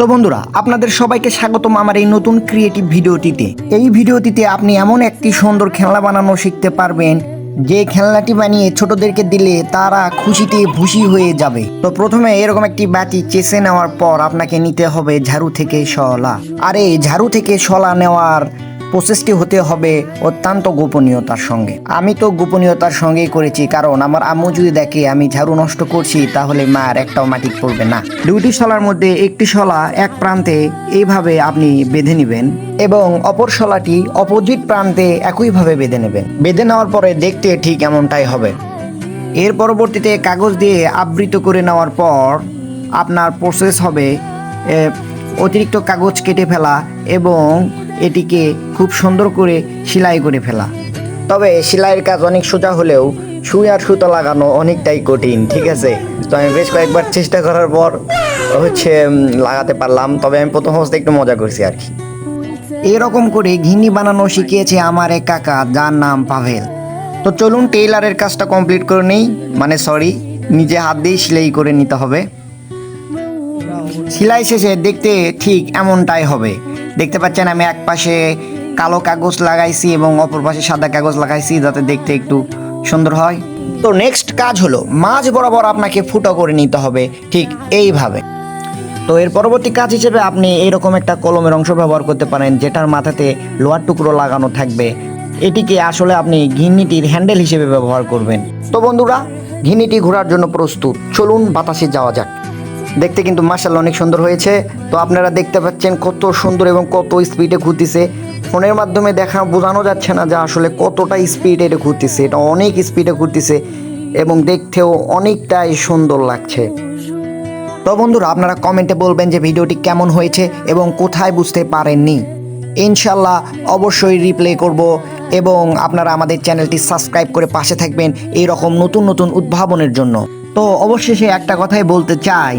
তো বন্ধুরা, আপনাদের সবাইকে স্বাগতম আমার এই নতুন ক্রিয়েটিভ ভিডিওটিতে। এই ভিডিওটিতে আপনি এমন একটি সুন্দর খেলনা বানানো শিখতে পারবেন, যে খেলনাটি বানিয়ে ছোটদেরকে দিলে তারা খুশিতে ভুসি হয়ে যাবে। তো প্রথমে এরকম একটি বাটি চেষে নেওয়ার পর আপনাকে নিতে হবে ঝাড়ু থেকে শলা। আর এই ঝাড়ু থেকে শলা নেওয়ার প্রসেসটি হতে হবে অত্যন্ত গোপনীয়তার সঙ্গে। আমি তো গোপনীয়তার সঙ্গেই করেছি, কারণ আমার আম্মু যদি দেখে আমি ঝাড়ু নষ্ট করছি, তাহলে মার একটাও মাটি পড়বে না। দুইটি শলার মধ্যে একটি শলা এক প্রান্তে এইভাবে আপনি বেঁধে নেবেন এবং অপর শলাটি অপোজিট প্রান্তে একইভাবে বেঁধে নেবেন। বেঁধে নেওয়ার পরে দেখতে ঠিক এমনটাই হবে। এর পরবর্তীতে কাগজ দিয়ে আবৃত করে নেওয়ার পর আপনার প্রসেস হবে অতিরিক্ত কাগজ কেটে ফেলা এবং এটিকে খুব সুন্দর করে সেলাই করে ফেলা। তবে সেলাইয়ের কাজ অনেক সোজা হলেও সুই আর সুতো লাগানো অনেকটাই কঠিন, ঠিক আছে? তো আমি বেশ কয়েকবার চেষ্টা করার পর হচ্ছে লাগাতে পারলাম। তবে আমি প্রথম অবস্থায় একটু মজা করছি আর কি। এরকম করে ঘিনি বানানো শিখিয়েছে আমার এক কাকা, যার নাম পাভেল। তো চলুন টেইলারের কাজটা কমপ্লিট করে নেই। মানে সরি, নিজে হাত দিয়ে সেলাই করে নিতে হবে। সেলাই শেষে দেখতে ঠিক এমনটাই হবে। দেখতে পাচ্ছেন আমি এক পাশে কালো কাগজ লাগাইছি এবং অপর পাশে সাদা কাগজ লাগাইছি যাতে দেখতে একটু সুন্দর হয়। তো নেক্সট কাজ হলো মাঝ বরাবর আপনাকে ফুটো করে নিতে হবে, ঠিক এইভাবে। তো এর পরবর্তী কাজ হিসেবে আপনি এইরকম একটা কলমের অংশ ব্যবহার করতে পারেন, যেটার মাথাতে লোহার টুকরো লাগানো থাকবে। এটিকে আসলে আপনি ঘিন্নিটির হ্যান্ডেল হিসেবে ব্যবহার করবেন। তো বন্ধুরা, ঘিন্নিটি ঘোরার জন্য প্রস্তুত। চলুন বাতাসে যাওয়া যাক। দেখতে কিন্তু মার্শাল অনেক সুন্দর হয়েছে। তো আপনারা দেখতে পাচ্ছেন কত সুন্দর এবং কত স্পিডে ঘুরতেছে। ফোনের মাধ্যমে দেখা বোঝানো যাচ্ছে না যে আসলে কতটা স্পিডে এটা ঘুরতেছে। এটা অনেক স্পিডে ঘুরতেছে এবং দেখতেও অনেকটাই সুন্দর লাগছে। তো বন্ধুরা, আপনারা কমেন্টে বলবেন যে ভিডিওটি কেমন হয়েছে এবং কোথায় বুঝতে পারেননি। ইনশাল্লাহ অবশ্যই রিপ্লে করব এবং আপনারা আমাদের চ্যানেলটি সাবস্ক্রাইব করে পাশে থাকবেন। এই রকম নতুন নতুন উদ্ভাবনের জন্য। তো অবশেষে একটা কথাই বলতে চাই।